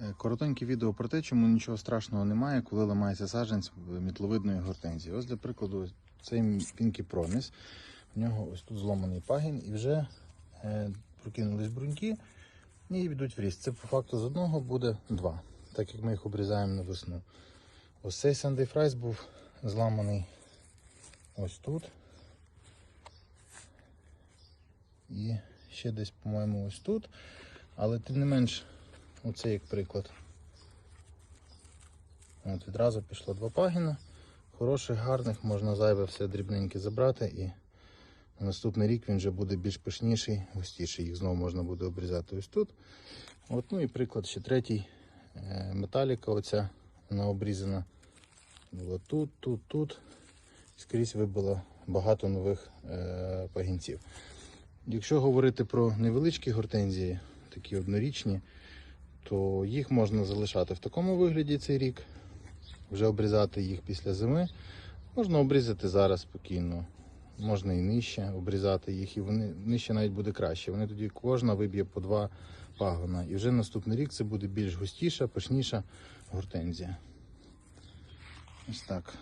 Е, Коротеньке відео про те, чому нічого страшного немає, коли ламається саджанець мітловидної гортензії. Ось для прикладу, цей Pinky Promise. У нього ось тут зломаний пагін і вже е, прокинулись бруньки і йдуть в ріст. Це по факту з одного буде два, так як ми їх обрізаємо на весну. Ось цей Sunday Fries був зламаний ось тут. І ще десь, по-моєму, ось тут. Але тим не менш, оце як приклад. От відразу пішло два пагіна. Хороших, гарних, можна зайве все дрібненьке забрати і на наступний рік він вже буде більш пишніший, густіший. Їх знову можна буде обрізати ось тут. От, ну і приклад ще третій. Е, Металіка оця, вона обрізана. Була тут, тут, тут. Скрізь вибило багато нових е, пагінців. Якщо говорити про невеличкі гортензії, такі однорічні, то їх можна залишати в такому вигляді цей рік, вже обрізати їх після зими. Можна обрізати зараз спокійно, можна і нижче обрізати їх, і вони нижче навіть буде краще. Вони тоді кожна виб'є по два пагона. І вже наступний рік це буде більш густіша, пишніша гортензія. Ось так.